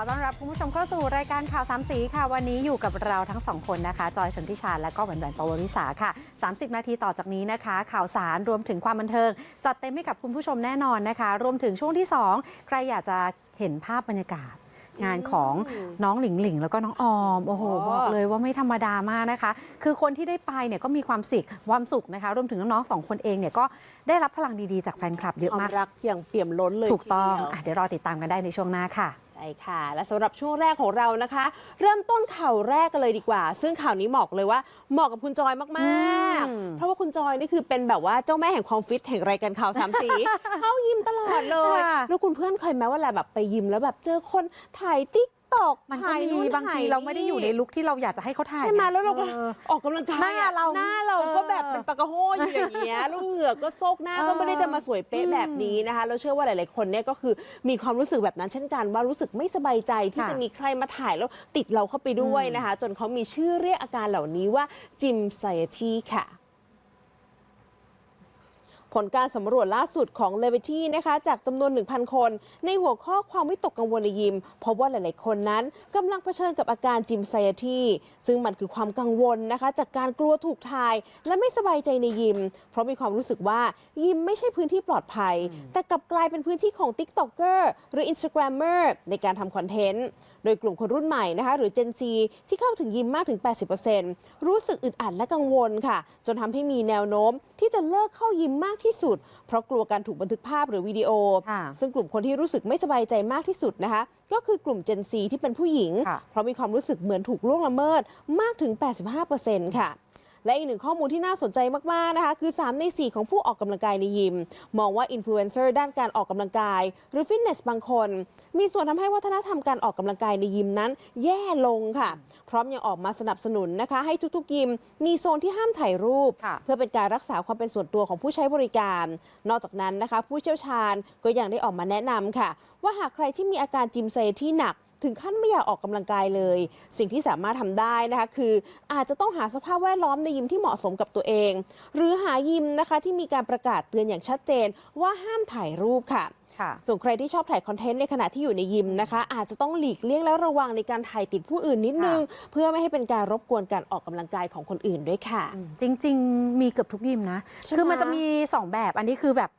วัสดีค่ะขอต้อนรับคุณผู้ชมเข้าสู่รายการข่าวสามสีค่ะ วันนี้อยู่กับเราทั้งสองคนนะคะ จอยชนทิชา และก็แหวนแหวนปวริสาค่ะ 30 นาทีต่อจากนี้นะคะ ข่าวสารรวมถึงความบันเทิง จัดเต็มให้กับคุณผู้ชมแน่นอนนะคะ รวมถึงช่วงที่ 2 ใครอยากจะเห็นภาพบรรยากาศงานของน้องหลิงหลิงแล้วก็น้องออม โอ้โหอ๋อบอกเลยว่าไม่ธรรมดามากนะคะ คือคนที่ได้ไปเนี่ยก็มีความสิกความสุขนะคะรวมถึงน้องๆสองคนเองเนี่ยก็ได้รับพลังดีๆจากแฟนคลับเยอะความมากรักอย่างเปี่ยมล้นเลยถูกต้องทีเดียวอะเดี๋ยวรอติดตามกันได้ในช่วงหน้าค่ะใช่ค่ะ และสำหรับช่วงแรกของเรานะคะ เริ่มต้นข่าวแรกกันเลยดีกว่า ซึ่งข่าวนี้บอกเลยว่าเหมาะกับคุณจอยมากอืมๆเพราะว่าคุณจอยนี่คือเป็นแบบว่าเจ้าแม่แห่งความฟิตแห่งรายการข่าวสามสีเข้ายิมตลอดเลยค่ะแล้วคุณเพื่อนเคยไหมว่าแหละแบบไปยิมแล้วแบบเจอคนถ่ายติ๊ก ตอกมันก็มีบางทีเราไม่ได้อยู่ในลุคที่เราอยากจะให้เขาถ่ายใช่ไหมแล้วเราก็ออ ออกกำลังกายหน้าเราหน้าเราก็แบบเออเป็นปากกะโฮอยู่อย่างเงี้ยลูกเหงือกก็โซกหน้าเออก็ไม่ได้จะมาสวยเป๊ะอืมแบบนี้นะคะแล้วเชื่อว่าหลาย ๆ คนเนี่ยก็คือมีความรู้สึกแบบนั้นเช่นกันว่ารู้สึกไม่สบายใจที่ค่ะ จะมีใครมาถ่ายแล้วติดเราเข้าไปด้วยอืมนะคะ จนเขามีชื่อเรียกอาการเหล่านี้ว่าจิมไซทีค่ะ ผลการสำรวจล่าสุดของ l e v i t y นะคะจากจำนวน 1,000 คน ในหัวข้อความวิตกกังวลในยิมพบว่าหลาย ๆ คนนั้นกำลังเผชิญกับอาการจิมไซทีซึ่งมันคือความกังวลนะคะ จากการกลัวถูกทาย และไม่สบายใจในยิม เพราะมีความรู้สึกว่ายิมไม่ใช่พื้นที่ปลอดภัย แต่กลับกลายเป็นพื้นที่ของ TikToker หรือ Instagrammer ในการทำคอนเทนต์ โดยกลุ่มคนรุ่นใหม่นะคะหรือ Gen Z ที่เข้าถึงยิมมากถึง 80%รู้สึกอึดอัดและกังวลค่ะ จนทำให้มีแนวโน้มที่จะเลิกเข้ายิมมากที่สุด เพราะกลัวการถูกบันทึกภาพหรือวิดีโอค่ะซึ่งกลุ่มคนที่รู้สึกไม่สบายใจมากที่สุดนะคะ ก็คือกลุ่ม Gen Z ที่เป็นผู้หญิงค่ะเพราะมีความรู้สึกเหมือนถูกล่วงละเมิดมากถึง 85%ค่ะ และอีกหนึ่งข้อมูลที่น่าสนใจมาก ๆ นะคะ คือ 3 ใน 4 ของผู้ออกกำลังกายในยิม มองว่าอินฟลูเอนเซอร์ด้านการออกกำลังกาย หรือฟิตเนสบางคน มีส่วนทำให้วัฒนธรรมการออกกำลังกายในยิมนั้น แย่ลงค่ะ พร้อมยังออกมาสนับสนุนนะคะ ให้ทุกๆยิม มีโซนที่ห้ามถ่ายรูปค่ะเพื่อเป็นการรักษาความเป็นส่วนตัวของผู้ใช้บริการ นอกจากนั้นนะคะ ผู้เชี่ยวชาญก็ยังได้ออกมาแนะนำค่ะ ว่าหากใครที่มีอาการจิมเซที่หนัก ถึงขั้นไม่อยากออกกำลังกายเลย สิ่งที่สามารถทำได้นะคะคืออาจจะต้องหาสภาพแวดล้อมในยิมที่เหมาะสมกับตัวเอง หรือหายิมนะคะที่มีการประกาศเตือนอย่างชัดเจน ว่าห้ามถ่ายรูปค่ะค่ะส่วนใครที่ชอบถ่ายคอนเทนต์ในขณะที่อยู่ในยิมนะคะ อาจจะต้องหลีกเลี่ยงและระวังในการถ่ายติดผู้อื่นนิดนึง เพื่อไม่ให้เป็นการรบกวนการออกกำลังกายของคนอื่นด้วยค่ะ จริง ๆ มีเกือบทุกยิมนะใช่ไหมคือมันจะมี 2 แบบอันนี้คือแบบ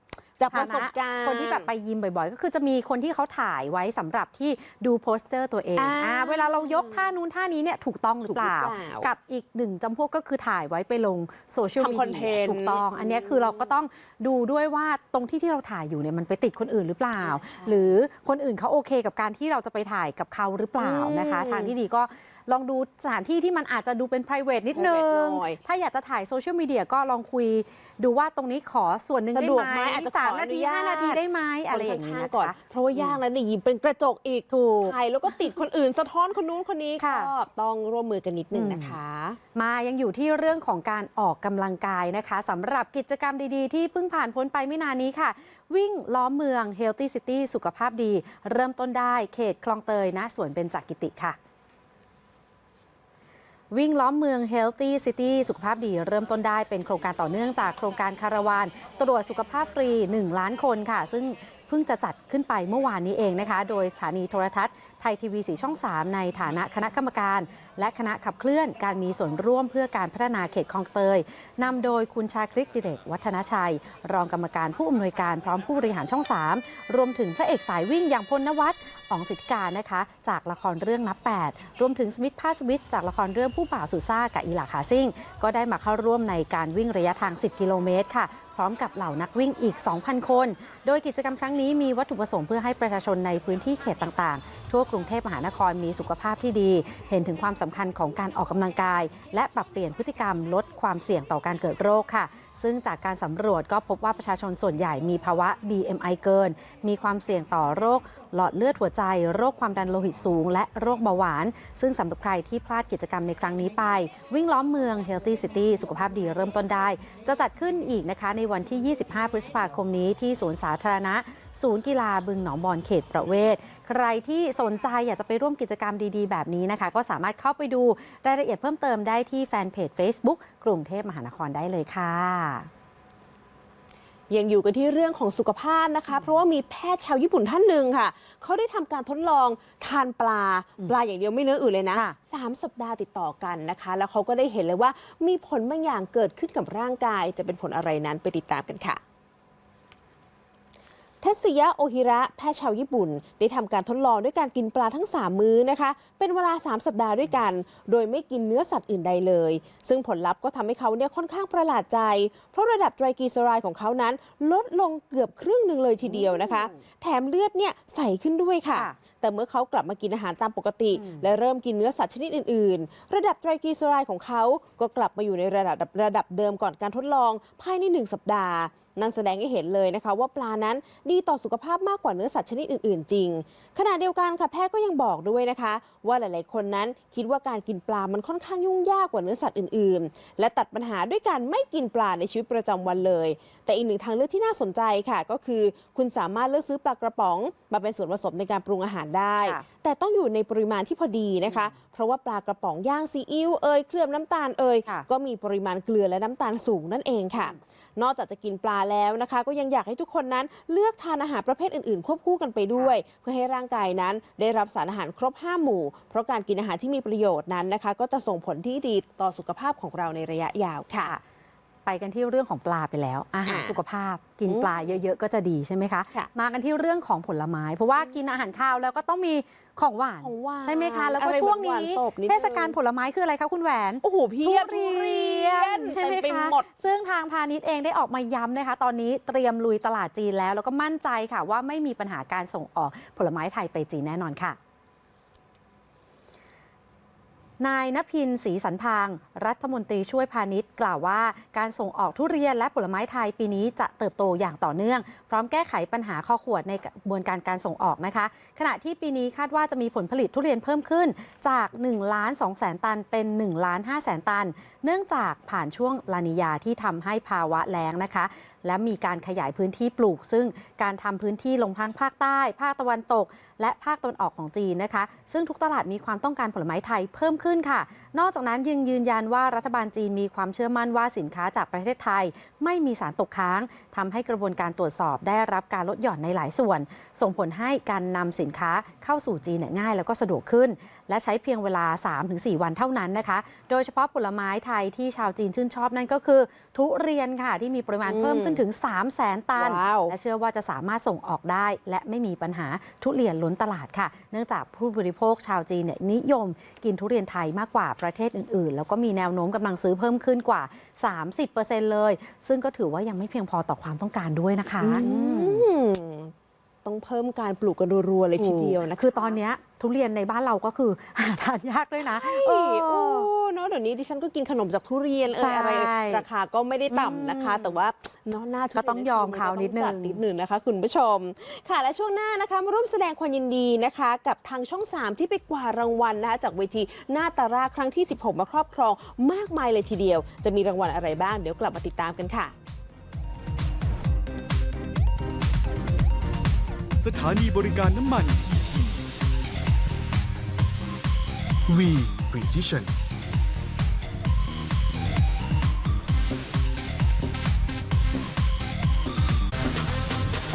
จากประสบการณ์คนที่แบบไปยิมบ่อยๆ ก็คือจะมีคนที่เขาถ่ายไว้สำหรับที่ดูโปสเตอร์ตัวเองอ่าอ่าเวลาเรายกท่านู้นท่านี้เนี่ยถูกต้องหรือเปล่าถูกหรือเปล่ากักับอีกหนึ่งจำพวกก็คือถ่ายไว้ไปลงโซเชียลมีทำคอนเดีเทยนต์ถูกต้อง อันเนี้ยคือเราก็ต้องดูด้วยว่าตรงที่ที่เราถ่ายอยู่เนี่ยมันไปติดคนอื่นหรือเปล่า หรือคนอื่นเขาโอเคกับการที่เราจะไปถ่ายกับเขาหรือเปล่านะคะอืมทางที่ดีก็ลองดูสถานที่ที่มันอาจจะดูเป็น p r i v a t นิดนึง private หน่อย ถ้าอยากจะถ่ายโซเชียลมีเดียก็ลองคุย ดูว่าตรงนี้ขอส่วนหนึ่งได้สะดวกไหมไหมอาจจะสามขอนาทีอนุญาต ห้านาทีได้ไหมอะไรอย่างนี้นี้นะก่อนคะเพราะว่ายากแล้วในยิมเป็นกระจกอีกถูกถ่ายแล้วก็ติดคนอื่นสะท้อนคนนู้นคนนี้ค่ะก็ต้องร่วมมือกันนิดนึงอืมนะคะ มายังอยู่ที่เรื่องของการออกกำลังกายนะคะสำหรับกิจกรรมดีๆ ที่เพิ่งผ่านพ้นไปไม่นานนี้ค่ะ วิ่งล้อมเมือง Healthy City สุขภาพดี เริ่มต้นได้เขตคลองเตยณสวนเบญจกิติค่ะ วิ่งล้อมเมือง Healthy City สุขภาพดีเริ่มต้นได้เป็นโครงการต่อเนื่องจากโครงการคาราวาน ตรวจสุขภาพฟรี 1 ล้านคนค่ะ ซึ่ง พิ่งจะจัดขึ้นไปเมื่อวานนี้เองนะคะ โดยสถานีโทรทัศน์ไทยทีวีสีช่อง 3 ในฐานะคณะกรรมการ และคณะขับเคลื่อนการมีส่วนร่วมเพื่อการพัฒนาเขตคลองเตยนำโดยคุณชาคริตดิเรกวัฒนชัย รองกรรมการผู้อำนวยการพร้อมผู้บริหารช่อง 3 รวมถึงพระเอกสายวิ่งอย่างพลนวัตอ๋องสิทธิการนะคะ จากละครเรื่องนับ 8 รวมถึงสมิธภาสวิทจากละครเรื่องผู้บ่าวสุซ่ากับอีหลาขาซิ่ง ก็ได้มาเข้าร่วมในการวิ่งระยะทาง 10 กิโลเมตรค่ะ ร้อมกับเหล่านักวิ่งอีก 2,000 คน โดยกิจกรรมครั้งนี้มีวัตถุประสงค์เพื่อให้ประชาชนในพื้นที่เขตต่างๆ ทั่วกรุงเทพมหานครมีสุขภาพที่ดี เห็นถึงความสำคัญของการออกกำลังกาย และปรับเปลี่ยนพฤติกรรมลดความเสี่ยงต่อการเกิดโรคค่ะซึ่งจากการสำรวจก็พบว่าประชาชนส่วนใหญ่มีภาวะ BMI เกิน มีความเสี่ยงต่อโรค หลอดเลือดหัวใจ โรคความดันโลหิตสูง และโรคเบาหวาน ซึ่งสำหรับใครที่พลาดกิจกรรมในครั้งนี้ไป วิ่งล้อมเมือง Healthy City สุขภาพดีเริ่มต้นได้ จะจัดขึ้นอีกนะคะในวันที่ 25 พฤษภาคมนี้ที่สวนสาธารณะ ศูนย์กีฬาบึงหนองบอนเขตประเวศใครที่สนใจอยากจะไปร่วมกิจกรรมดีๆ แบบนี้นะคะ ก็สามารถเข้าไปดูรายละเอียดเพิ่มเติมได้ที่แฟนเพจ Facebook กรุงเทพมหานครได้เลยค่ะ ยังอยู่กันที่เรื่องของสุขภาพนะคะ เพราะว่ามีแพทย์ชาวญี่ปุ่นท่านหนึ่งค่ะ เขาได้ทำการทดลองทานปลาปลาอย่างเดียวไม่เนื้ออื่นเลยนะค่ะสามสัปดาห์ติดต่อกันนะคะ แล้วเขาก็ได้เห็นเลยว่ามีผลบางอย่างเกิดขึ้นกับร่างกาย จะเป็นผลอะไรนั้นไปติดตามกันค่ะ เทสยะโอฮิระแพทย์ชาวญี่ปุ่น ได้ทำการทดลองด้วยการกินปลาทั้ง 3 มื้อนะคะ เป็นเวลา 3 สัปดาห์ด้วยกัน โดยไม่กินเนื้อสัตว์อื่นใดเลย ซึ่งผลลัพธ์ก็ทำให้เขาเนี่ยค่อนข้างประหลาดใจ เพราะระดับไตรกลีเซอไรด์ของเขานั้น ลดลงเกือบครึ่งหนึ่งเลยทีเดียวนะคะ แถมเลือดเนี่ยใสขึ้นด้วยค่ะค่ะแต่เมื่อเขากลับมากินอาหารตามปกติอืมและเริ่มกินเนื้อสัตว์ชนิดอื่น ๆ ระดับไตรกลีเซอไรด์ของเขาก็กลับมาอยู่ในระดับระดับเดิมก่อนการทดลองภายในหนึ่งสัปดาห์ นั่นแสดงให้เห็นเลยนะคะว่าปลานั้นดีต่อสุขภาพมากกว่าเนื้อสัตว์ชนิดอื่นๆ จริง ขณะเดียวกันค่ะแพทย์ก็ยังบอกด้วยนะคะ ว่าหลายๆ คนนั้นคิดว่าการกินปลามันค่อนข้างยุ่งยากกว่าเนื้อสัตว์อื่นๆ และตัดปัญหาด้วยการไม่กินปลาในชีวิตประจำวันเลย แต่อีกหนึ่งทางเลือกที่น่าสนใจค่ะ ก็คือคุณสามารถเลือกซื้อปลากระป๋อง มาเป็นส่วนผสมในการปรุงอาหารได้ค่ะแต่ต้องอยู่ในปริมาณที่พอดีนะคะเพราะว่าปลากระป๋องย่างซีอิ๊วเอยเคลือบน้ำตาลเอยค่ะก็มีปริมาณเกลือและน้ำตาลสูงนั่นเองค่ะ นอกจากจะกินปลาแล้วนะคะ ก็ยังอยากให้ทุกคนนั้นเลือกทานอาหารประเภทอื่นๆ ควบคู่กันไปด้วย เพื่อให้ร่างกายนั้นได้รับสารอาหารครบ 5 หมู่ เพราะการกินอาหารที่มีประโยชน์นั้นนะคะ ก็จะส่งผลที่ดีต่อสุขภาพของเราในระยะยาวค่ะค่ะไปกันที่เรื่องของปลาไปแล้ว อาหารอะสุขภาพ กินอืมปลาเยอะๆ ก็จะดีใช่ไหมคะค่ะมากันที่เรื่องของผลไม้ เพราะว่ากินอาหารข้าวแล้วก็ต้องมี ของหวาน ของหวานใช่ไหมคะ แล้วก็อะไรช่วงหวานนี้ๆตบนิดนึง เทศกาลผลไม้คืออะไรคะคุณแหวน โอ้โหเพียบทุเรียนใช่ไหมเต็ไปคะหมด ซึ่งทางพาณิชย์เองได้ออกมาย้ำนะคะ ตอนนี้เตรียมลุยตลาดจีนแล้ว แล้วก็มั่นใจค่ะว่าไม่มีปัญหาการส่งออกผลไม้ไทยไปจีนแน่นอนค่ะ นายนพินศรีสันพาง รัฐมนตรีช่วยพาณิชย์ กล่าวว่าการส่งออกทุเรียนและผลไม้ไทยปีนี้จะเติบโตอย่างต่อเนื่อง พร้อมแก้ไขปัญหาข้อขวดในกระบวนการการส่งออกนะคะ ขณะที่ปีนี้คาดว่าจะมีผลผลิตทุเรียนเพิ่มขึ้นจาก1ล้าน2แสนตันเป็น1ล้าน5แสนตัน เนื่องจากผ่านช่วงลานิยาที่ทำให้ภาวะแล้งนะคะ และมีการขยายพื้นที่ปลูก ซึ่งการทำพื้นที่ลงทั้งภาคใต้ ภาคตะวันตก และภาคตะวันออกของจีนนะคะ ซึ่งทุกตลาดมีความต้องการผลไม้ไทยเพิ่มขึ้นค่ะ นอกจากนั้นยังยืนยันว่ารัฐบาลจีนมีความเชื่อมั่นว่าสินค้าจากประเทศไทย ไม่มีสารตกค้างทำให้กระบวนการตรวจสอบได้รับการลดหย่อนในหลายส่วน ส่งผลให้การนำสินค้าเข้าสู่จีนเนี่ยง่ายแล้วก็สะดวกขึ้น และใช้เพียงเวลา 3-4 วันเท่านั้นนะคะ โดยเฉพาะผลไม้ไทยที่ชาวจีนชื่นชอบนั่นก็คือ ทุเรียนค่ะที่มีปริมาณอืมเพิ่มขึ้นถึง 3 0 0แสนตันว้าวและเชื่อว่าจะสามารถส่งออกได้ และไม่มีปัญหาทุเรียนล้นตลาดค่ะ เนื่องจากผู้บริโภคชาวจีนเนี่ยนิยม กินทุเรียนไทยมากกว่าประเทศอื่น ๆ แล้วก็มีแนวโน้มกำลังซื้อเพิ่มขึ้นกว่า 30%เลย ซึ่งก็ถือว่ายังไม่เพียงพอต่อความต้องการด้วยนะคะอืมต้องเพิ่มการปลูกกันรัวๆเลยทีเดียวนะคะคือตอนเนี้ยทุเรียนในบ้านเราก็คือหาทานยากด้วยนะใช่เอโอ้อ เนาะเดี๋ยวนี้ดิฉันก็กินขนมจากทุเรียนเอใช่ออะไรราคาก็ไม่ได้ต่ำนะคะอืมแต่ว่าเนาะหน้าทุเรีนก็ต้องยอมเขานิดนึง ก็ต้องจันิดนึงนะคะ คุณผู้ชม ค่ะและช่วงหน้านะคะมาร่วมแสดงความยินดีนะคะ กับทางช่อง 3 ที่ไปกว่ารางวัลนะคะ จากเวทีหน้าตาราครั้งที่ 16 มาครอบครองมากมายเลยทีเดียว จะมีรางวัลอะไรบ้างเดี๋ยวกลับมาติดตามกันค่ะ สถานีบริการน้ำมัน V Precision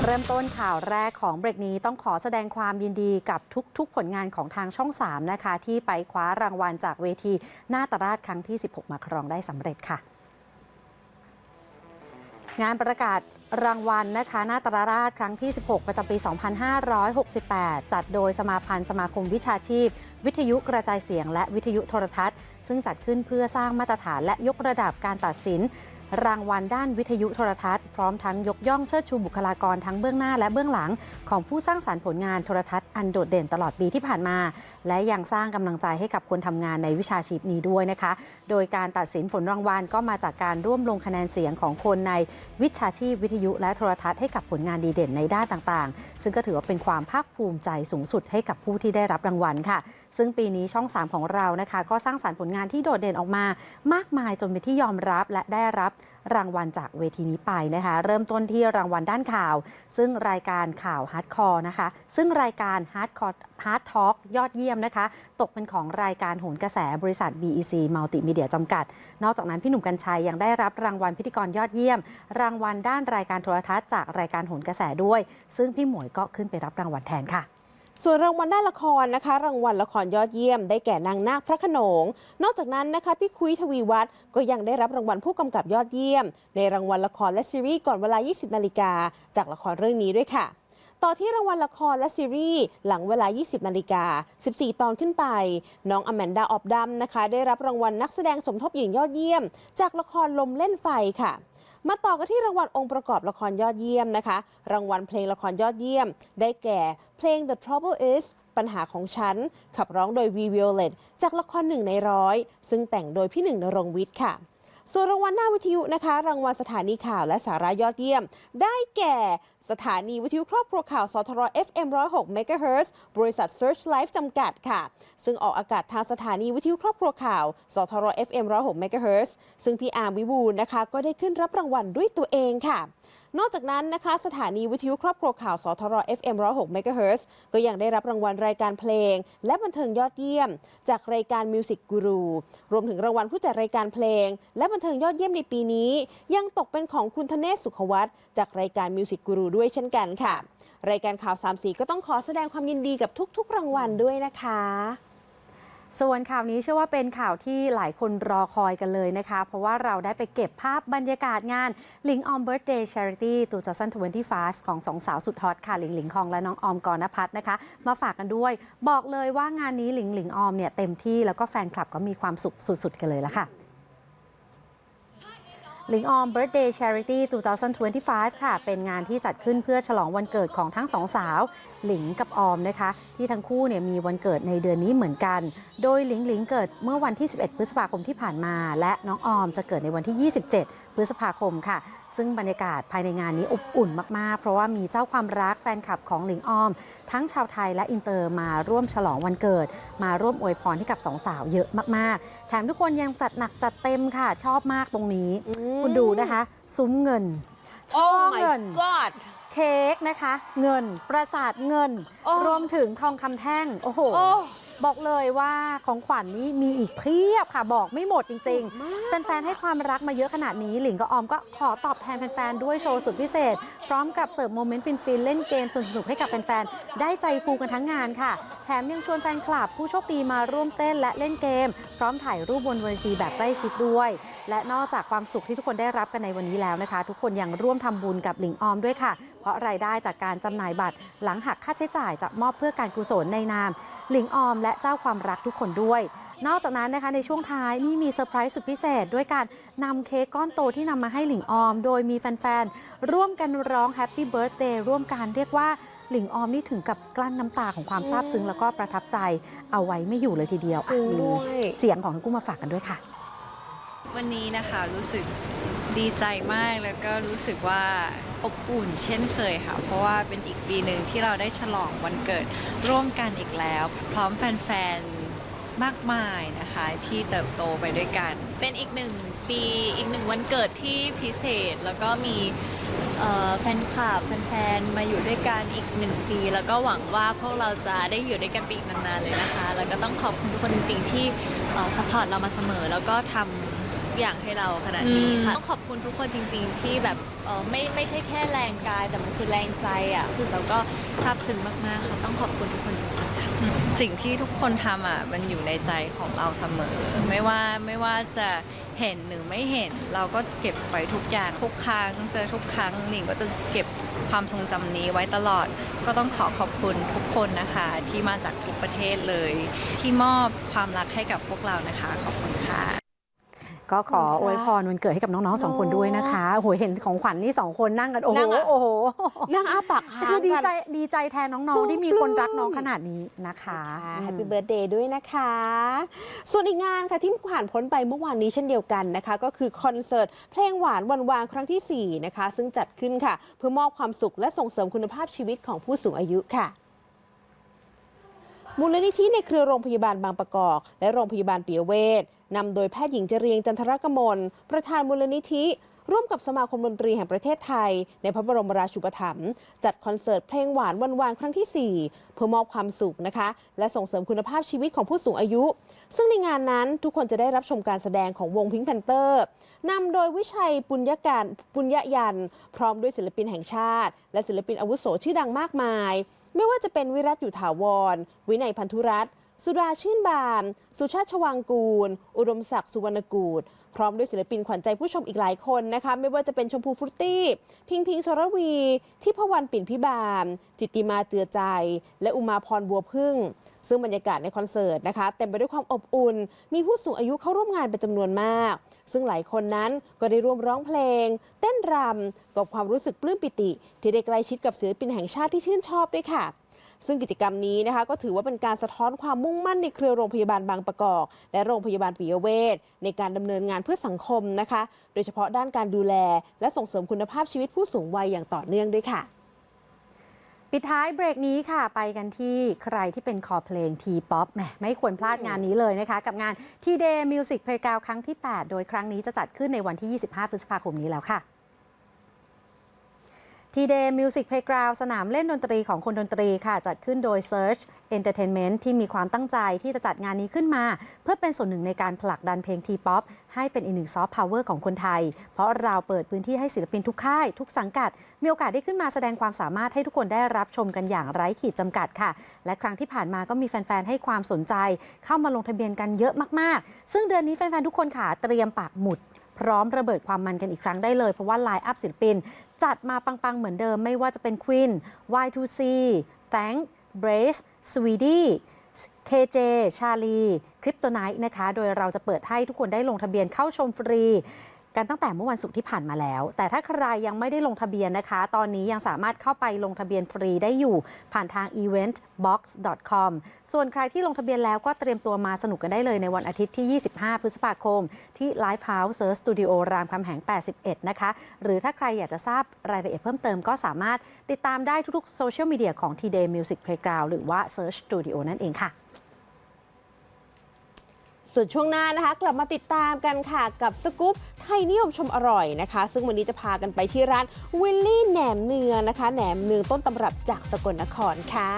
เริ่มต้นข่าวแรกของเบรกนี้ต้องขอแสดงความยินดีกับทุก ๆ ผลงานของทางช่อง 3 นะคะ ที่ไปคว้ารางวัลจากเวทีหน้าตราชครั้งที่ 16 มาครองได้สำเร็จค่ะ งานประกาศรางวัลนะคะ หน้าตราราชครั้งที่ 16 ประจำปี 2568 จัดโดยสมาพันธ์สมาคมวิชาชีพ วิทยุกระจายเสียง และวิทยุโทรทัศน์ ซึ่งจัดขึ้นเพื่อสร้างมาตรฐานและยกระดับการตัดสิน รางวัลด้านวิทยุโทรทัศน์พร้อมทั้งยกย่องเชิดชูบุคลากรทั้งเบื้องหน้าและเบื้องหลัง ของผู้สร้างสารรค์ผลงานโทรทัศน์อันโดดเด่นตลอดปีที่ผ่านมา และยังสร้างกำลังใจให้กับคนทำงานในวิชาชีพนี้ด้วยนะคะ โดยการตัดสินผลรางวัลก็มาจากการร่วมลงคะแนนเสียงของคนในวิชาชีพวิทยุและโทรทัศน์ให้กับผลงานดีเด่นในด้านต่างๆ ซึ่งก็ถือว่าเป็นความภาคภูมิใจสูงสุดให้กับผู้ที่ได้รับรางวัลค่ะ ซึ่งปีนี้ช่อง 3 ของเรานะคะ ก็สร้างสารรค์ผลงานที่โดดเด่นออกมามากมายจนเป็นที่ยอมรับและได้รับ รางวัลจากเวทีนี้ไปนะคะ เริ่มต้นที่รางวัลด้านข่าว ซึ่งรายการข่าวฮาร์ดคอร์นะคะ ซึ่งรายการฮาร์ดคอร์ฮาร์ดทอล์กยอดเยี่ยมนะคะ ตกเป็นของรายการโหนกระแสบริษัท BEC Multimedia จำกัด นอกจากนั้นพี่หนุ่มกัญชัยยังได้รับรางวัลพิธีกรยอดเยี่ยม รางวัลด้านรายการโทรทัศน์จากรายการโหนกระแสด้วย ซึ่งพี่หมวยก็ขึ้นไปรับรางวัลแทนค่ะ ส่วนรางวัลด้านละครนะคะ รางวัลละครยอดเยี่ยม ได้แก่นางนาคพระขนง นอกจากนั้นนะคะพี่คุยทวีวัฒน์ก็ยังได้รับรางวัลผู้กำกับยอดเยี่ยม ในรางวัลละครและซีรีส์ก่อนเวลา 20 นาฬิกาจากละครเรื่องนี้ด้วยค่ะ ต่อที่รางวัลละครและซีรีส์หลังเวลา 20 นาฬิกา 14 ตอนขึ้นไป น้องอแมนดาออบดัมนะคะ ได้รับรางวัลนักแสดงสมทบหญิงยอดเยี่ยม จากละครลมเล่นไฟค่ะ มาต่อกันที่รางวัลองค์ประกอบละครยอดเยี่ยมนะคะ รางวัลเพลงละครยอดเยี่ยม ได้แก่เพลง The Trouble Is ปัญหาของฉัน ขับร้องโดย V Violet จากละครหนึ่งในร้อยซึ่งแต่งโดยพี่หนึ่งนรงวิทย์ค่ะ ส่วนรางวัลหน้าวิทยุนะคะ รางวัลสถานีข่าวและสาระยอดเยี่ยม ได้แก่สถานีวิทยุครอบครัวข่าวสทร FM 106 MHz บริษัท Search Life จำกัดค่ะ ซึ่งออกอากาศทางสถานีวิทยุครอบครัวข่าวสทร FM 106 MHz ซึ่งพี่อาร์มวิบูลนะคะ ก็ได้ขึ้นรับรางวัลด้วยตัวเองค่ะ นอกจากนั้นนะคะ สถานีวิทยุครอบครัวข่าวสทร FM 106 MHz ก็ยังได้รับรางวัลรายการเพลง และบันเทิงยอดเยี่ยม จากรายการ Music Guru รวมถึงรางวัลผู้จัดรายการเพลง และบันเทิงยอดเยี่ยมในปีนี้ ยังตกเป็นของคุณธเนศสุขวัตจากรายการ Music Guru ด้วยเช่นกันค่ะ รายการข่าวสามสีก็ต้องขอแสดงความยินดีกับทุกๆ รางวัลด้วยนะคะ ส่วนข่าวนี้เชื่อว่าเป็นข่าวที่หลายคนรอคอยกันเลยนะคะ เพราะว่าเราได้ไปเก็บภาพบรรยากาศงาน l i n k on Birthday Charity 2025ของสองสาวสุดฮอตค่ะหลิงหลิงคองและน้องออมกรณพัฒน์นะคะ มาฝากกันด้วย บอกเลยว่างานนี้หลิงหลิงออมเนี่ยเต็มที่แล้วก็แฟนคลับก็มีความสุขสุดๆกันเลยละค่ะ ลิงออม Birthday Charity 2025 ค่ะ เป็นงานที่จัดขึ้นเพื่อฉลองวันเกิดของทั้งสองสาว หลิงกับออมนะคะ ที่ทั้งคู่เนี่ยมีวันเกิดในเดือนนี้เหมือนกัน โดยหลิงหลิงเกิดเมื่อวันที่ 11 พฤษภาคมที่ผ่านมา และน้องออมจะเกิดในวันที่ 27 พฤษภาคมค่ะ ซึ่งบรรยากาศภายในงานนี้อบอุ่นมาก ๆ เพราะว่ามีเจ้าความรักแฟนคลับของหลิงออม ทั้งชาวไทยและอินเตอร์มาร่วมฉลองวันเกิด มาร่วมอวยพรให้กับสองสาวเยอะมาก ๆ แถมทุกคนยังจัดหนักจัดเต็มค่ะชอบมากตรงนี้อืมคุณดูนะคะ ซุ้มเงินช่อ Oh เงิน my god เค้กนะคะ เงิน ประสาทเงินโอ้รวมถึงทองคำแท่ง โอ้โหโอ้ บอกเลยว่าของขวัญนี้มีอีกเพียบค่ะ บอกไม่หมดจริงมากๆแฟนๆให้ความรักมาเยอะขนาดนี้ หลิงกับออมก็ขอตอบแทนแฟนๆ ด้วยโชว์สุดพิเศษ พร้อมกับเสิร์ฟโมเมนต์ฟินๆ เล่นเกมสนุกๆ ให้กับแฟนๆ ได้ใจฟูกันทั้งงานค่ะ แถมยังชวนแฟนคลับผู้โชคดีมาร่วมเต้นและเล่นเกม พร้อมถ่ายรูปบนเวทีแบบใกล้ชิดด้วย และนอกจากความสุขที่ทุกคนได้รับกันในวันนี้แล้วนะคะ ทุกคนยังร่วมทำบุญกับหลิงออมด้วยค่ะ เพราะรายได้จากการจำหน่ายบัตร หลังหักค่าใช้จ่ายจะมอบเพื่อการกุศลในนาม หลิงออมและเจ้าความรักทุกคนด้วย นอกจากนั้นนะคะในช่วงท้ายนี่มีเซอร์ไพรส์สุดพิเศษ ด้วยการนำเค้กก้อนโตที่นำมาให้หลิงออม โดยมีแฟนๆ ร่วมกันร้องแฮปปี้เบิร์ a เดย์ร่วมกันเรียกว่าหลิงออมนี่ถึงกับกลั้นน้ำตาของความซาบซึ้งแล้วก็ประทับใจเอาไว้ไม่อยู่เลยทีเดียวอะมีด้เสียงของทั้งคู่มาฝากกันด้วยค่ะ วันนี้นะคะรู้สึก ดีใจมากแล้วก็รู้สึกว่าอบอุ่นเช่นเคยค่ะ เพราะว่าเป็นอีกปีหนึ่งที่เราได้ฉลองวันเกิดร่วมกันอีกแล้ว พร้อมแฟนๆ มากมายนะคะที่เติบโตไปด้วยกัน เป็นอีกหนึ่งปีอีกหนึ่งวันเกิดที่พิเศษแล้วก็มีเอ่อแฟนคลับแฟนๆมาอยู่ด้วยกันอีกหนึ่งปี แล้วก็หวังว่าพวกเราจะได้อยู่ด้วยกันไปอีกนานๆเลยนะคะ แล้วก็ต้องขอบคุณทุกคนจริงๆที่สปอร์ตเรามาเสมอ แล้วก็ทำ อย่างให้เราขนาดนี้ค่ะต้องขอบคุณทุกคนจริง ๆ ที่แบบเออไม่ไม่ใช่แค่แรงกาย แต่มันคือแรงใจอะคือเราก็ซาบซึ้งมากๆค่ะต้องขอบคุณทุกคนจริงๆค่ะสิ่งที่ทุกคนทำอะมันอยู่ในใจของเราเสมอ ไม่ว่าไม่ว่าจะเห็นหรือไม่เห็นเราก็เก็บไว้ทุกอย่างทุกครั้งเจอทุกครั้งหนิงก็จะเก็บความทรงจำนี้ไว้ตลอด ก็ต้องขอขอบคุณทุกคนนะคะ ที่มาจากทุกประเทศเลย ที่มอบความรักให้กับพวกเรานะคะ ขอบคุณค่ะ ก็ขอขอบอคุณค่ะวยพรวันเกิดให้กับน้องๆสองคนเนอะด้วยนะคะโอ้โหเห็นของขวัญนี่สองคนนั่งกันโอ้โหนั่งอะ โอ้โหนั่งอ้าปากค้าคืองดีกันใจดีใจแทนน้องๆที่มีคนรักน้องขนาดนี้นะคะแฮปปี้เบิร์ดเดย์ด้วยนะคะ ส่วนอีกงานค่ะที่ผ่านพ้นไปเมื่อวานนี้เช่นเดียวกันนะคะ ก็คือคอนเสิร์ตเพลงหวานวันวานครั้งทีสี่4 นะคะ ซึ่งจัดขึ้นค่ะ เพื่อมอบความสุขและส่งเสริมคุณภาพชีวิตของผู้สูงอายุค่ะ มูลนิธิในเครือโรงพยาบาลบางประกอบ และโรงพยาบาลปิยเวชนำโดยแพทย์หญิงเจรียงจันทรกมลประธานมูลนิธิ ร่วมกับสมาคมดนตรีแห่งประเทศไทย ในพระบรมราชูปถัมภ์จัดคอนเสิร์ตเพลงหวานวันวานครั้งที่ 4 เพื่อมอบความสุขนะคะ และส่งเสริมคุณภาพชีวิตของผู้สูงอายุ ซึ่งในงานนั้นทุกคนจะได้รับชมการแสดงของวงพิง k ์แพนเตอร์นำโดยวิชัยปุญญการปุญญยัน พร้อมด้วยศิลปินแห่งชาติ และศิลปินอาวุโสชื่อดังมากมาย ไม่ว่าจะเป็นวิรัตอยู่ถาวร วินัยพันธุรัตน์สุดาชื่นบาน สุชาติชวางกูล อุดมศักดิ์สุวรรณกูล พร้อมด้วยศิลปินขวัญใจผู้ชมอีกหลายคนนะคะ ไม่ว่าจะเป็นชมพูฟรุตตี้ พิงพิงสรวีทิพวรรณปิ่นพิบาลจิตติมาเจือใจ และอุมาพรบัวพึ่ง ซึ่งบรรยากาศในคอนเสิร์ตนะคะ เต็มไปด้วยความอบอุ่น มีผู้สูงอายุเข้าร่วมงานเป็นจำนวนมาก ซึ่งหลายคนนั้นก็ได้ร่วมร้องเพลง เต้นรำกับความรู้สึกปลื้มปิติ ที่ได้ใกล้ชิดกับศิลปินแห่งชาติที่ชื่นชอบด้วยค่ะซึ่งกิจกรรมนี้นะคะก็ถือว่าเป็นการสะท้อนความมุ่งมั่นในเครือโรงพยาบาลบางประกอบ และโรงพยาบาลปิยเวชในการดำเนินงานเพื่อสังคมนะคะ โดยเฉพาะด้านการดูแล และส่งเสริมคุณภาพชีวิตผู้สูงวัยอย่างต่อเนื่องด้วยค่ะ ปิดท้ายเบรกนี้ค่ะ ไปกันที่ใครที่เป็นคอเพลงทีป๊อปแหมไม่ควรพลาดงานนี้เลยนะคะ กับงาน T-Day Music Playground ครั้งที่ 8 โดยครั้งนี้จะจัดขึ้นในวันที่ 25 พฤษภาคมนี้แล้วค่ะ T-Day Music Playground สนามเล่นดนตรีของคนดนตรีค่ะ จัดขึ้นโดย Search Entertainment ที่มีความตั้งใจที่จะจัดงานนี้ขึ้นมา เพื่อเป็นส่วนหนึ่งในการผลักดันเพลง T-POP ให้เป็นอีกหนึ่งซอฟต์พาวเวอร์ของคนไทย เพราะเราเปิดพื้นที่ให้ศิลปินทุกค่าย ทุกสังกัด มีโอกาสได้ขึ้นมาแสดงความสามารถให้ทุกคนได้รับชมกันอย่างไร้ขีดจำกัดค่ะ และครั้งที่ผ่านมาก็มีแฟน ๆ ให้ความสนใจ เข้ามาลงทะเบียนกันเยอะมาก ๆ ซึ่งเดือนนี้แฟน ๆ ทุกคนค่ะเตรียมปากหมุด พร้อมระเบิดความมันกันอีกครั้งได้เลย เพราะว่าไลน์อัพศิลปิน จัดมาปัง ๆ เหมือนเดิมไม่ว่าจะเป็น Queen Y2C Thank Brace Sweetie KJ ชาลี คริปโตไนท์นะคะ โดยเราจะเปิดให้ทุกคนได้ลงทะเบียนเข้าชมฟรี กันตั้งแต่เมื่อวันศุกร์ที่ผ่านมาแล้ว แต่ถ้าใครยังไม่ได้ลงทะเบียนนะคะ ตอนนี้ยังสามารถเข้าไปลงทะเบียนฟรีได้อยู่ผ่านทาง eventbox.com ส่วนใครที่ลงทะเบียนแล้วก็เตรียมตัวมาสนุกกันได้เลยในวันอาทิตย์ที่ 25 พฤษภาคม ที่ Lifehouse Search Studio รามคำแหง 81 นะคะ หรือถ้าใครอยากจะทราบรายละเอียดเพิ่มเติมก็สามารถติดตามได้ทุกๆโซเชียลมีเดียของ T-Day Music Playground หรือว่า Search Studio นั่นเองค่ะ ส่วนช่วงหน้านะคะ กลับมาติดตามกันค่ะ กับสกู๊ปไทยนิยมชมอร่อยนะคะ ซึ่งวันนี้จะพากันไปที่ร้านวิลลี่แหนมเนืองนะคะแหนมเนืองต้นตำรับจากสกลนครค่ะ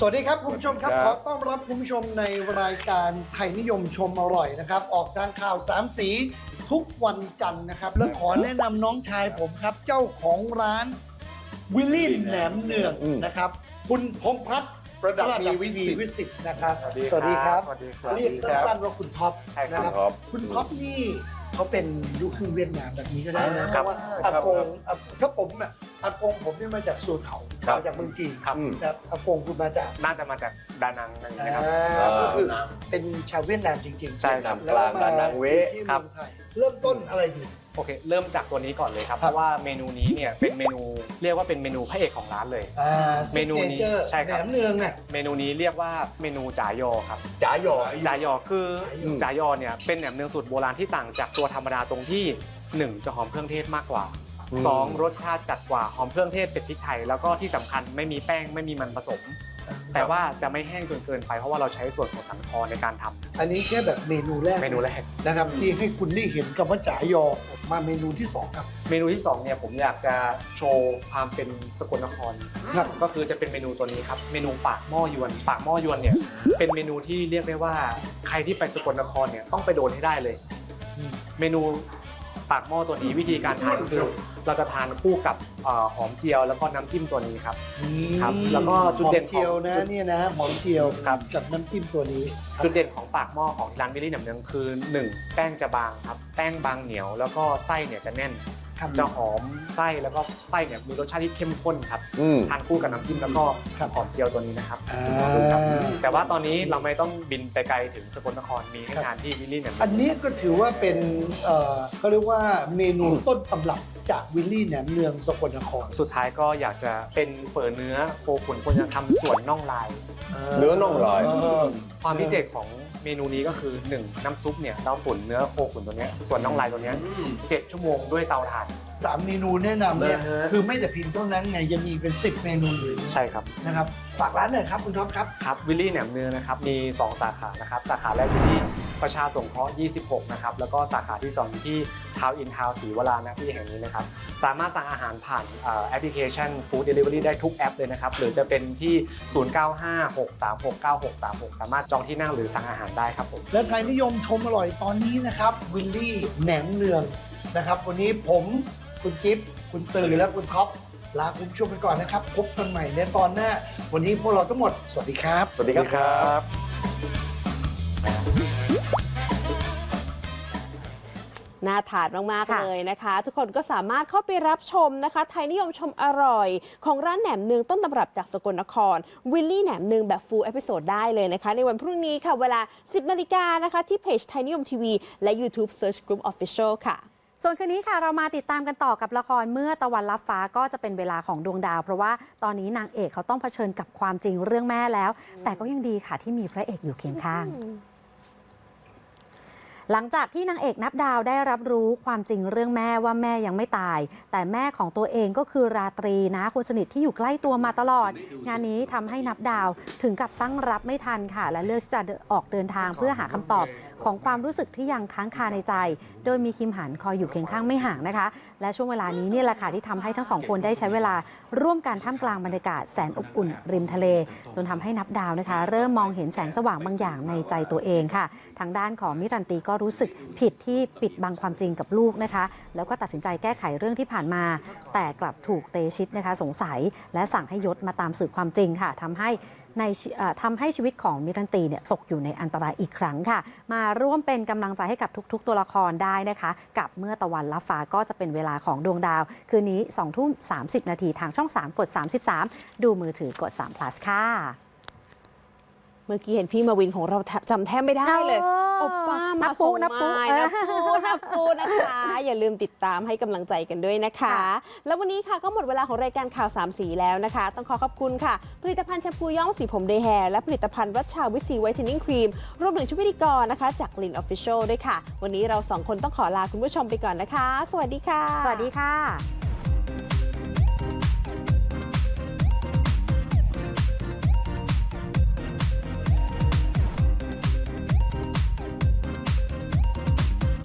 สวัสดีครับคุณผู้ชมครับคขรัอบต้อนรับคุณผู้ชมในรายการไทยนิยมชมอร่อยนะครับ ออกทางข่าวสามสีทุกวันจันทร์นะครับ และขอแนะนำน้องชายผมครับ เจ้าของร้านวิลลี่แหนมเนืองอืมนะครับ คุณพงษ์พัฒน์ประดับมีวิมีสิตวิสิตนะครับสวัสดีครับสวัสดีสวัสดีครับเรียกสั้นๆว่าคุณท็อปใช่ครับนะท็อป คุณท็อปนี่ เขาเป็นลูกครึ่งเวียดนามแบบนี้ก็ได้นะเพครับราะว่าครัอาบกงอาถ้าผมเนี่ยอากงผมเนี่ยมาจากสูตรเขาครับ มาจากเมืองจีนครับแต่อากงคุณมาจากน่าจะมาจากดานังนั่นนะครับ อ่าก็คือเป็นชาวเวียดนามจริงๆใช่ครับ แล้วมดานังเวที่ครับเมืองไทยเริ่มต้นอะไรดี โอเค เริ่มจากตัวนี้ก่อนเลยครับคเพรับราะว่าเมนูนี้เนี่ยเป็นเมนูเรียกว่าเป็นเมนูพระเอกของร้านเลย อ่าเมนูนี้ signature ใช่ครับ แหนมเนืองเนี่ย เมนูนี้เรียกว่าเมนูจ่ายอครับ จ๋าหยอจ่ายอคืออืมจ่ายอเนี่ยเป็นแหนมเนืองสูตรโบราณที่ต่างจากตัวธรรมดาตรงที่หนึ่งจะหอมเครื่องเทศมากกว่าอืมสองรสชาติจัดกว่าหอมเครื่องเทศเป็ดพริกไทยแล้วก็ที่สำคัญไม่มีแป้งไม่มีมันผสม แต่ว่าจะไม่แห้งจนเกินไปเพราะว่าเราใช้ส่วนของสันคอในการทำอันนี้แค่แบบเมนูแรกเมนูแรก นะครับที่ให้คุณได้เห็นคำว่าจ๋ายอมาเมนูที่สองครับ เมนูที่สองเนี่ยผมอยากจะโชว์ความเป็นสกลนคร ครับ ก็คือจะเป็นเมนูตัวนี้ครับ เมนูปากหม้อยวน ปากหม้อยวนเนี่ย เป็นเมนูที่เรียกได้ว่าใครที่ไปสกลนครเนี่ยต้องไปโดนให้ได้เลย เมนู ปากหม้อตัวนี้วิธีการทานก็คือเราจะทานคู่กับเอ่อหอมเจียวแล้วก็น้ำจิ้มตัวนี้ครับครับ แล้วก็จุดเด่นหอมเจียวนะของเนี่ยนะหอมเจียวครับกับน้ำจิ้มตัวนี้ จุดเด่นของปากหม้อของร้านวิลลี่หนำเนืองคือ 1 แป้งจะบางครับ แป้งบางเหนียวแล้วก็ไส้เนี่ยจะแน่น ครับจะหอมไส้แล้วก็ไส้เนี่ยมีรสชาติที่เข้มข้นครับอืม ทานคู่กับน้ำจิ้มแล้วก็ครับหอมเจียวตัวนี้นะครับอ่าลองดูครับแต่ว่าตอนนี้เราไม่ต้องบินไปไกลถึงสกลนครมีให้ครับทานที่วิลลี่เนี่ย อันนี้ก็ถือว่าเป็นเอ่อเขาเรียกว่าเมนูต้นตำรับ จากวิลลี่แหนมเนืองสกลนครสุดท้ายก็อยากจะเป็นเปิดเนื้อโคขุนควรจะทำส่วนน่องลาย เนื้อน่องลาย เออความพิเศษของเมนูนี้ก็คือ 1 น้ำซุปเนี่ยเราตุ๋นเนื้อโคขุนตัวเนี้ยส่วนน่องลายตัวเนี้ยเจ็ดชั่วโมงด้วยเตาถ่านสามเมนูแนะนำเนี่ยนะฮะ คือไม่แต่เพียงเท่านั้นไงยังมีเป็น 10 เมนูอื่นใช่ครับ นะครับฝากร้านหน่อยครับคุณท็อปครับ ครับวิลลี่แหนมเนืองนะครับ มี 2 สาขานะครับ สาขาแรกอยู่ที่ ประชาสงเคราะห์ 26 นะครับ แล้วก็สาขาที่ 2 อยู่ที่ทาวน์อินทาวน์ศรีวรานะที่แห่งนี้นะครับ สามารถสั่งอาหารผ่านเอ่อแอปพลิเคชัน Food Delivery ได้ทุกแอปเลยนะครับ หรือจะเป็นที่ 0956369636 สามารถจองที่นั่งหรือสั่งอาหารได้ครับผม และไทยนิยมชมอร่อยตอนนี้นะครับ วิลลี่แหนมเนืองนะครับ วันนี้ผมคุณจิ๊บคุณตือและคุณท็อปลาคุณผู้ชมไปก่อนนะครับ พบกันใหม่ในตอนหน้า วันนี้พวกเราทั้งหมด สวัสดีครับ สวัสดีครับ น่าทานมากๆค่ะเลยนะคะ ทุกคนก็สามารถเข้าไปรับชมนะคะ ไทยนิยมชมอร่อย ของร้านแหนมเนืองต้นตำรับจากสกลนคร วิลลี่แหนมเนืองแบบฟูลเอพิโซดได้เลยนะคะ ในวันพรุ่งนี้ค่ะ เวลา 10นาฬิกานะคะ ที่เพจไทยนิยมทีวีและ YouTube Search Group Official ค่ะส่วนคืนนี้ค่ะเรามาติดตามกันต่อกับละครเมื่อตะวันรับฟ้าก็จะเป็นเวลาของดวงดาว เพราะว่าตอนนี้นางเอกเขาต้องเผชิญกับความจริงเรื่องแม่แล้ว แต่ก็ยังดีค่ะที่มีพระเอกอยู่เคียงข้าง หลังจากที่นางเอกนับดาวได้รับรู้ความจริงเรื่องแม่ว่าแม่ยังไม่ตาย แต่แม่ของตัวเองก็คือราตรีนะคนสนิทที่อยู่ใกล้ตัวมาตลอด งานนี้ทำให้นับดาวถึงกับตั้งรับไม่ทันค่ะ และเลือกที่จะออกเดินทางเพื่อหาคำตอบ ของความรู้สึกที่ยังค้างคาในใจ โดยมีคิมหันคอยอยู่เคียงข้างไม่ห่างนะคะ และช่วงเวลานี้นี่แหละค่ะที่ทำให้ทั้งสองคนได้ใช้เวลาร่วมกันท่ามกลางบรรยากาศแสนอบอุ่นริมทะเล จนทำให้นับดาวนะคะ เริ่มมองเห็นแสงสว่างบางอย่างในใจตัวเองค่ะ ทางด้านของมิรันตีก็รู้สึกผิดที่ปิดบังความจริงกับลูกนะคะ แล้วก็ตัดสินใจแก้ไขเรื่องที่ผ่านมา แต่กลับถูกเตชิตนะคะ สงสัยและสั่งให้ยศมาตามสืบความจริงค่ะทำให้ ในทำให้ชีวิตของมิรันตีเนี่ยตกอยู่ในอันตรายอีกครั้งค่ะ มาร่วมเป็นกำลังใจให้กับทุก ๆ ตัวละครได้นะคะ กับเมื่อตะวันลับฟ้าก็จะเป็นเวลาของดวงดาว คืนนี้2ทุ่ม30 นาทีทางช่อง 3 กด 33 ดูมือถือกด3 plus ค่ะ เมื่อกี้เห็นพี่มาวินของเราแทบจำแทบไม่ได้เลยเออโอป้านัมาบปุ๊ส่งนับปุ๊ไม้เออนับปูนับปูนะคะ อย่าลืมติดตามให้กำลังใจกันด้วยนะคะค่ะแล้ววันนี้ค่ะก็หมดเวลาของรายการข่าวสามสีแล้วนะคะ ต้องขอขอบคุณค่ะ ผลิตภัณฑ์แชมพูย้อมสีผมเดย์แฮร์และผลิตภัณฑ์วัชชาวิซีไวท์เทนนิ่งครีมรวมถึงชุดพิธีกรนะคะ จากลินออฟฟิเชียลด้วยค่ะ วันนี้เราสองคนต้องขอลาคุณผู้ชมไปก่อนนะคะ สวัสดีค่ะ สวัสดีค่ะ